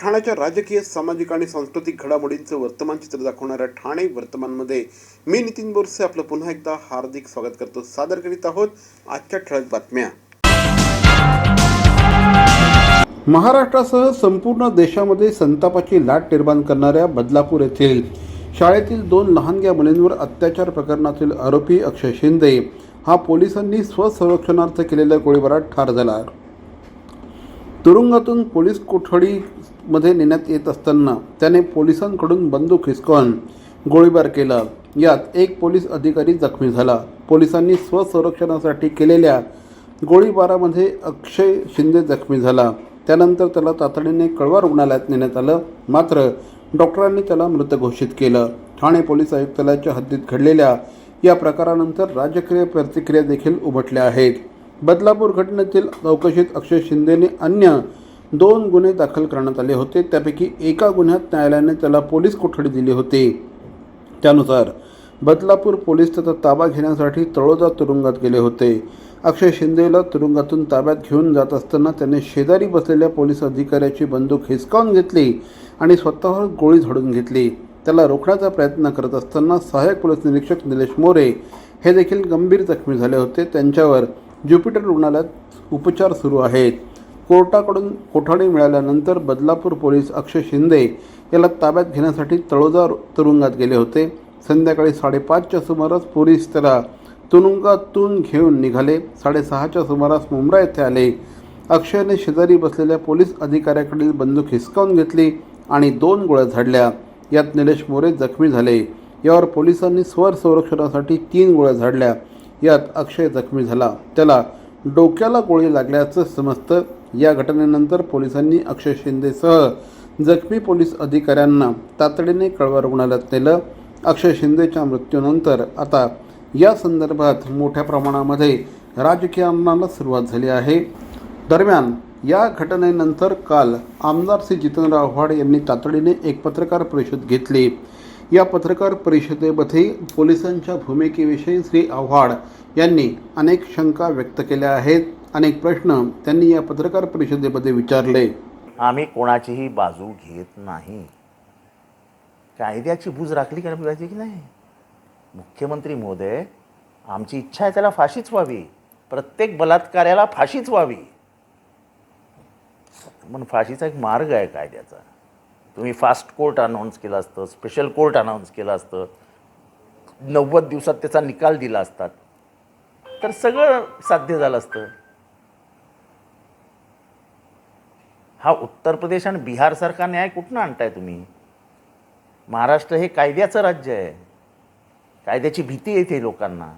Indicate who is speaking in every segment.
Speaker 1: ठाण्याच्या राजकीय सामाजिक आणि सांस्कृतिक घडामोडींचं वर्तमान चित्र दाखवणाऱ्या ठाणे वर्तमानमध्ये मी नितीन बोरसे आपलं पुन्हा एकदा हार्दिक स्वागत करतो. सादर करीत आहोत आजच्या ठळक बातम्या. महाराष्ट्रासह संपूर्ण देशामध्ये संतापाची लाट निर्माण करणाऱ्या बदलापूर येथील शाळेतील दोन लहानग्या मुलींवर अत्याचार प्रकरणातील आरोपी अक्षय शिंदे हा पोलिसांनी स्वसंरक्षणार्थ केलेल्या गोळीबारात ठार झाला. तुरुंगातून पोलीस कोठडी मध्ये नेण्यात येत असताना त्याने पोलिसांकडून बंदूक हिसकावून गोळीबार केला. यात एक पोलीस अधिकारी जखमी झाला. पोलिसांनी स्वसंरक्षणासाठी केलेल्या गोळीबारामध्ये अक्षय शिंदे जखमी झाला. त्यानंतर त्याला तातडीने कळवा रुग्णालयात नेण्यात आलं. मात्र डॉक्टरांनी त्याला मृत घोषित केलं. ठाणे पोलीस आयुक्तालयाच्या हद्दीत घडलेल्या या प्रकारानंतर राजकीय प्रतिक्रिया देखील उमटल्या आहेत. बदलापूर घटनेतील चौकशीत अक्षय शिंदेने अन्य दोन गुन्हे दाखल करण्यात आले होते. त्यापैकी एका गुन्ह्यात न्यायालयाने त्याला पोलीस कोठडी दिली होती. त्यानुसार बदलापूर पोलीस त्याचा ताबा घेण्यासाठी तळोजा तुरुंगात गेले होते. अक्षय शिंदेला तुरुंगातून ताब्यात घेऊन जात असताना त्याने शेजारी बसलेल्या पोलीस अधिकाऱ्याची बंदूक हिसकावून घेतली आणि स्वतःवर गोळी झाडून घेतली. त्याला रोखण्याचा प्रयत्न करत असताना सहाय्यक पोलीस निरीक्षक निलेश मोरे हे देखील गंभीर जखमी झाले होते. त्यांच्यावर ज्युपिटर रुग्णालयात उपचार सुरू आहेत. कोर्टाकडून कोठडी मिळाल्यानंतर बदलापूर पोलीस अक्षय शिंदे याला ताब्यात घेण्यासाठी तळोजा तुरुंगात गेले होते. संध्याकाळी साडेपाचच्या सुमारास पोलीस त्याला तुरुंगातून घेऊन निघाले. साडेसहाच्या सुमारास मुंब्रा येथे आले. अक्षयने शेजारी बसलेल्या पोलीस अधिकाऱ्याकडील बंदूक हिसकावून घेतली आणि दोन गोळ्या झाडल्या. यात निलेश मोरे जखमी झाले. यावर पोलिसांनी स्वर संरक्षणासाठी तीन गोळ्या झाडल्या. यात अक्षय जखमी झाला. त्याला डोक्याला गोळी लागल्याचं समजतं. या घटनेनंतर पोलिसांनी अक्षय शिंदेसह जखमी पोलीस अधिकाऱ्यांना तातडीने कळवा रुग्णालयात नेलं. अक्षय शिंदेच्या मृत्यूनंतर आता या संदर्भात मोठ्या प्रमाणामध्ये राजकीय आंदोलनाला सुरुवात झाली आहे. दरम्यान या घटनेनंतर काल आमदार श्री जितेंद्र आव्हाड यांनी तातडीने एक पत्रकार परिषद घेतली. या पत्रकार परिषदेमध्ये पोलिसांच्या भूमिकेविषयी श्री आव्हाड यांनी अनेक शंका व्यक्त केल्या आहेत. अनेक प्रश्न त्यांनी या पत्रकार परिषदेमध्ये विचारले.
Speaker 2: आम्ही कोणाचीही बाजू घेत नाही. कायद्याची भूज राखली का पाहिजे की नाही? मुख्यमंत्री महोदय आमची इच्छा आहे त्याला फाशीच व्हावी. प्रत्येक बलात्कार्याला फाशीच व्हावी. पण फाशीचा एक मार्ग आहे कायद्याचा. तुम्ही फास्ट कोर्ट अनाऊन्स केलं असतं स्पेशल कोर्ट अनाऊन्स केलं असतं. नव्वद दिवसात त्याचा निकाल दिला असतात तर सगळं साध्य झालं असतं. हा उत्तर प्रदेश आणि बिहारसारखा न्याय कुठनं आणताय तुम्ही? महाराष्ट्र हे कायद्याचं राज्य आहे. कायद्याची भीती येते लोकांना.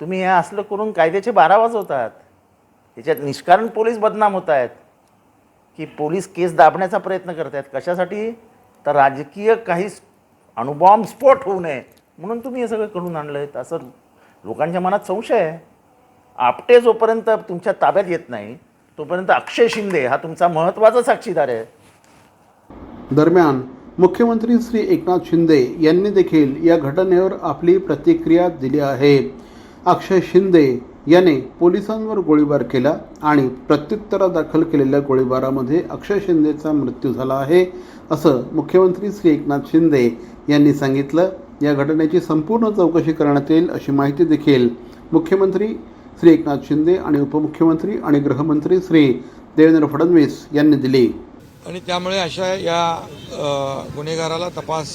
Speaker 2: तुम्ही हे असलं करून कायद्याचे बारा वाजवतात. त्याच्यात निष्कारण पोलीस बदनाम होत आहेत की पोलीस केस दाबण्याचा प्रयत्न करत आहेत कशासाठी? तर राजकीय काही अणुबॉम्ब स्फोट होऊ नये. म्हणून तुम्ही हे सगळं करून आणलं आहे असं लोकांच्या मनात संशय आहे. आपटे जोपर्यंत तुमच्या ताब्यात येत नाही तोपर्यंत अक्षय शिंदे हा तुमचा महत्त्वाचा साक्षीदार आहे.
Speaker 1: दरम्यान मुख्यमंत्री श्री एकनाथ शिंदे यांनी देखील या घटनेवर आपली प्रतिक्रिया दिली आहे. अक्षय शिंदे याने पोलिसांवर गोळीबार केला आणि प्रत्युत्तरा दाखल केलेल्या गोळीबारामध्ये अक्षय शिंदेचा मृत्यू झाला आहे असं मुख्यमंत्री श्री एकनाथ शिंदे यांनी सांगितलं. या घटनेची संपूर्ण चौकशी करण्यात येईल अशी माहिती देखील मुख्यमंत्री श्री एकनाथ शिंदे आणि उपमुख्यमंत्री आणि गृहमंत्री श्री देवेंद्र फडणवीस यांनी दिली.
Speaker 3: आणि त्यामुळे अशा या गुन्हेगाराला तपास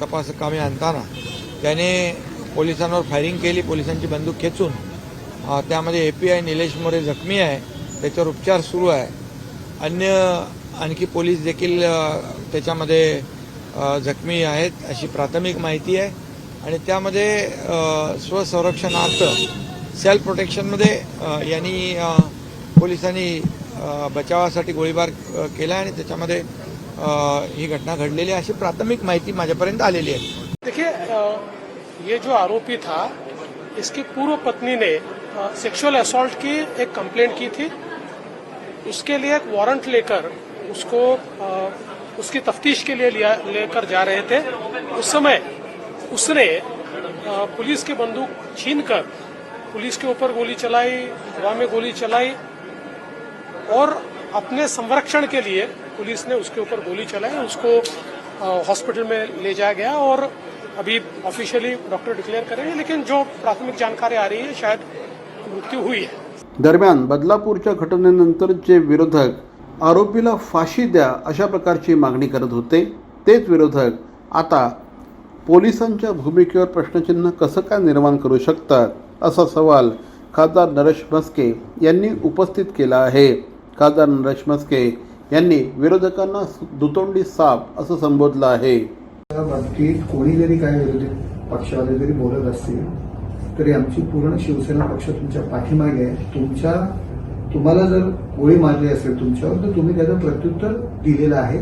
Speaker 3: तपास कामे आणताना त्याने पोलिसांवर फायरिंग केली पोलिसांची बंदूक खेचून. त्यामध्ये A P I Nilesh More जखमी आहे त्याच्यावर उपचार सुरू आहे. अन्य आणखी पोलीस देखील त्याच्यामध्ये जखमी आहेत अशी प्राथमिक माहिती आहे. आणि त्यामध्ये स्वसंरक्षणार्थ सेल्फ प्रोटेक्शनमध्ये यांनी पोलिसांनी बचावासाठी गोळीबार केला आणि त्याच्यामध्ये ही घटना घडलेली अशी प्राथमिक माहिती माझ्यापर्यंत आलेली आहे.
Speaker 4: देखिए ये जो आरोपी था इसकी पूर्व पत्नी ने सेक्सुअल असॉल्ट की एक कंप्लेंट की थी। उसके लिए एक वारंट लेकर उसको उसकी तफ्तीश के लिए लिया लेकर जा रहे थे। उस समय उसने पुलिस की बंदूक छीनकर पुलिस के ऊपर गोली चलाई हवा में गोली चलाई और अपने संरक्षण के लिए पुलिस ने उसके ऊपर गोली चलाई, उसको हॉस्पिटल में ले जाया गया और अभी ऑफिशियली डॉक्टर डिक्लेयर करेंगे, लेकिन जो प्राथमिक जानकारी आ रही है, शायद मृत्यु हुई है।
Speaker 1: दरम्यान, बदलापूरच्या घटनेनंतर जे विरोधक आरोपीला फाशी द्या अशा प्रकारची मागणी करत होते, तेच विरोधक आता पोलिसांच्या भूमिकेवर प्रश्नचिन्ह कसं काय निर्माण करू शकतात? असा सवाल खासदार नरेश म्हस्के यांनी उपस्थित केला आहे. खासदार नरेश म्हस्के यांनी विरोधकांना दुतोंडी साप असं संबोधलं आहे.
Speaker 5: बाबतीत कोणी जरी काय विरोधी पक्षावाले जरी बोलत असतील तरी आमची पूर्ण शिवसेना पक्ष तुमच्या पाठीमागे आहे. तुमच्या तुम्हाला जर गोळी मारली असेल तुमच्यावर तर तुम्ही त्याचं प्रत्युत्तर दिलेलं आहे.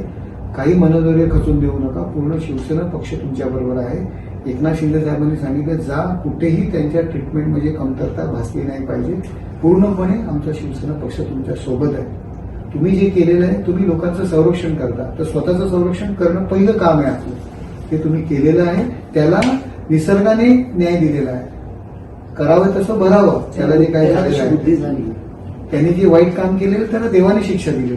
Speaker 5: काही मनोधैर्य खचून देऊ नका. पूर्ण शिवसेना पक्ष तुमच्या बरोबर आहे. एकनाथ शिंदे साहेबांनी सांगितलं जा कुठेही त्यांच्या ट्रीटमेंट म्हणजे कमतरता भासली नाही पाहिजे. पूर्णपणे आमचा शिवसेना पक्ष तुमच्यासोबत आहे. तुम्ही जे केलेलं आहे तुम्ही लोकांचं संरक्षण करता. तर स्वतःचं संरक्षण करणं पहिलं काम आहे आपलं. ते तुम्ही केलेलं आहे त्याला निसर्गाने न्याय दिलेला आहे. करावं तसं भरावं. त्याला जे काय झालेलं आहे. त्यांनी जे वाईट काम केलेलं त्याला देवाने शिक्षा दिली.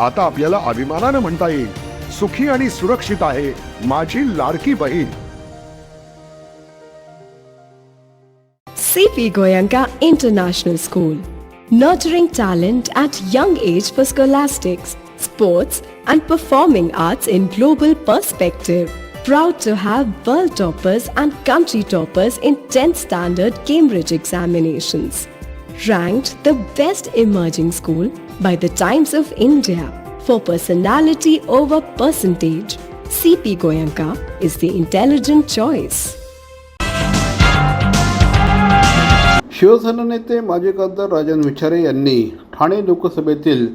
Speaker 6: आता आपल्याला अभिमानानं म्हणता येईल सुखी आणि सुरक्षित आहे माझी लाडकी बहीण
Speaker 7: CP Goyanka International School. Nurturing talent at young age for scholastics, sports, and performing arts in global perspective. Proud to have world toppers and country toppers in 10th standard Cambridge examinations. Ranked the best emerging school by the Times of India for personality over percentage. CP Goyanka is the intelligent choice.
Speaker 1: Shiv Sena नेते माजी खासदार राजन विचारे यांनी ठाणे लोकसभेतील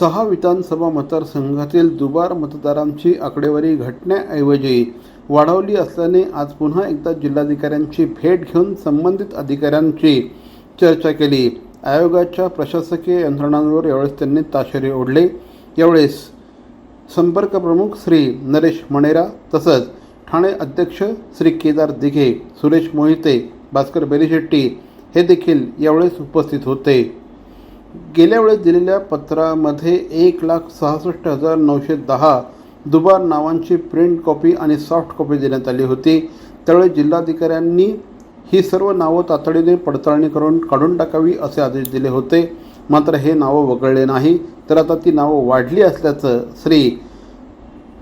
Speaker 1: सहा विधानसभा मतदारसंघातील दुबार मतदारांची आकडेवारी घटण्याऐवजी वाढवली असल्याने आज पुन्हा एकदा जिल्हाधिकाऱ्यांची भेट घेऊन संबंधित अधिकाऱ्यांची चर्चा केली आयोगाच्या प्रशासकीय यंत्रणांवर यावेळेस त्यांनी ताशेरे ओढले. यावेळेस संपर्क प्रमुख श्री नरेश मणेरा तसंच ठाणे अध्यक्ष श्री केदार दिघे सुरेश मोहिते भास्कर बेरीशेट्टी हे देखील यावेळेस उपस्थित होते. गेल्या वेळेस दिलेल्या पत्रामध्ये एक लाख सहासष्ट हजार नऊशे दहा दुबार नावांची प्रिंट कॉपी आणि सॉफ्ट कॉपी देण्यात आली होती. त्यावेळी जिल्हाधिकाऱ्यांनी ही सर्व नावं तातडीने पडताळणी करून काढून टाकावी असे आदेश दिले होते. मात्र हे नावं वगळले नाही. तर आता ती नावं वाढली असल्याचं श्री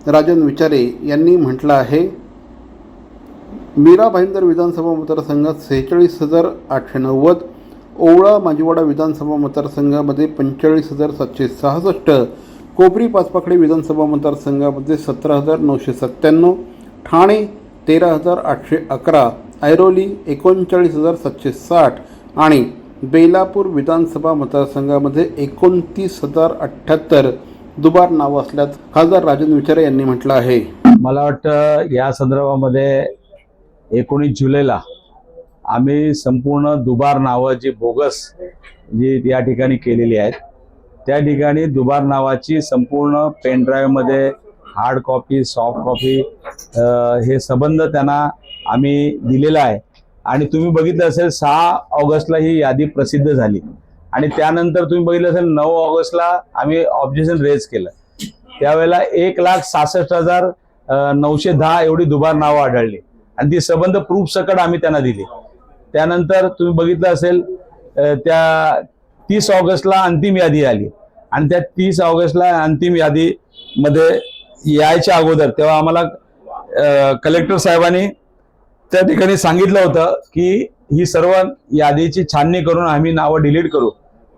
Speaker 1: राजन विचारे यांनी म्हटलं आहे. मीरा भाईंदर विधानसभा मतदारसंघात सेहेचाळीस हजार आठशे नव्वद ओवळा माजिवाडा विधानसभा मतदारसंघामध्ये पंचेचाळीस हजार सातशे सहासष्ट कोपरी पाचपाखडी विधानसभा मतदारसंघामध्ये सतरा हजार नऊशे सत्त्याण्णव ठाणे तेरा हजार आठशे अकरा ऐरोली एकोणचाळीस हजार सातशे साठ आणि बेलापूर विधानसभा मतदारसंघामध्ये एकोणतीस हजार अठ्ठ्याहत्तर दुबार नावं असल्याचं खासदार राजन विचारे यांनी म्हटलं आहे.
Speaker 8: मला वाटतं या संदर्भामध्ये एकोणीस जुलैला आम्ही संपूर्ण दुबार नावं जी बोगस जी या ठिकाणी केलेली आहेत त्या ठिकाणी दुबार नावाची संपूर्ण पेन ड्राईव्हमध्ये हार्ड कॉपी सॉफ्ट कॉपी हे संबंध त्यांना आम्ही दिलेला आहे. आणि तुम्ही बघितलं असेल सहा ऑगस्टला ही यादी प्रसिद्ध झाली. आणि त्यानंतर तुम्ही बघितलं असेल नऊ ऑगस्टला आम्ही ऑब्जेक्शन रेज केलं. त्यावेळेला एक लाख सहासष्ट हजार नऊशे दहा एवढी दुबार नावं आढळली. आणि ती संबंध प्रूफ सकट आम्ही त्यांना दिली. त्यानंतर तुम्ही बघितलं असेल त्या तीस ऑगस्टला अंतिम यादी आली. आणि त्या तीस ऑगस्टला अंतिम यादीमध्ये यायच्या अगोदर तेव्हा आम्हाला कलेक्टर साहेबांनी त्या ठिकाणी सांगितलं होतं की ही सर्व यादीची छाननी करून आम्ही नावं डिलीट करू.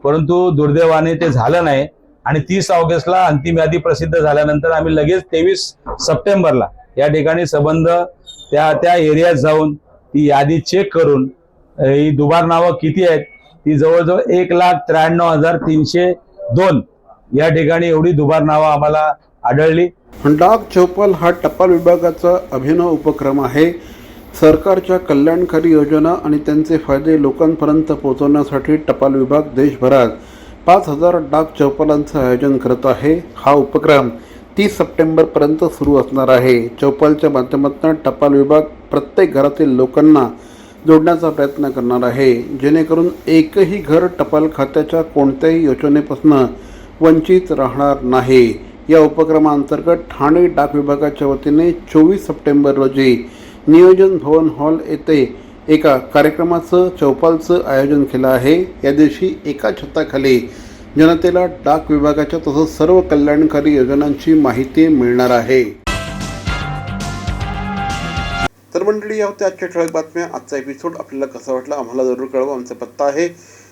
Speaker 8: परंतु दुर्दैवाने ते झालं नाही आणि तीस ऑगस्टला अंतिम यादी प्रसिद्ध झाल्यानंतर आम्ही लगेच तेवीस सप्टेंबरला या ठिकाणी संबंध त्या त्या एरियात जाऊन ती यादी चेक करून ही दुबार नावं किती आहेत ती जवळजवळ एक लाख त्र्याण्णव हजार तीनशे दोन या ठिकाणी एवढी दुबार नावं आम्हाला आढळली.
Speaker 1: डाक चौपाल हा टपाल विभागाचा अभिनव उपक्रम आहे. सरकारच्या कल्याणकारी योजना आणि त्यांचे फायदे लोकांपर्यंत पोहोचवण्यासाठी टपाल विभाग देशभरात पाच हजार डाक चौपालांचं आयोजन करत आहे. हा उपक्रम तीस सप्टेंबरपर्यंत सुरू असणार आहे. चौपालच्या माध्यमातून टपाल विभाग प्रत्येक घरातील लोकांना जोडण्याचा प्रयत्न करणार आहे. जेणेकरून एकही घर टपाल खात्याच्या कोणत्याही योजनेपासून वंचित राहणार नाही. या उपक्रमाअंतर्गत ठाणे डाक विभागाच्या वतीने चोवीस सप्टेंबर रोजी नियोजन भवन हॉल येथे एका कार्यक्रमाचं चौपालचं आयोजन केलं आहे. या दिवशी एका छताखाली जनतेला डाक विभागाच्या तसंच सर्व कल्याणकारी योजनांची माहिती मिळणार आहे. तर मंडळी या होत्या आजच्या ठळक बातम्या. आजचा एपिसोड आपल्याला कसा वाटला आम्हाला जरूर कळवा. आमचा पत्ता आहे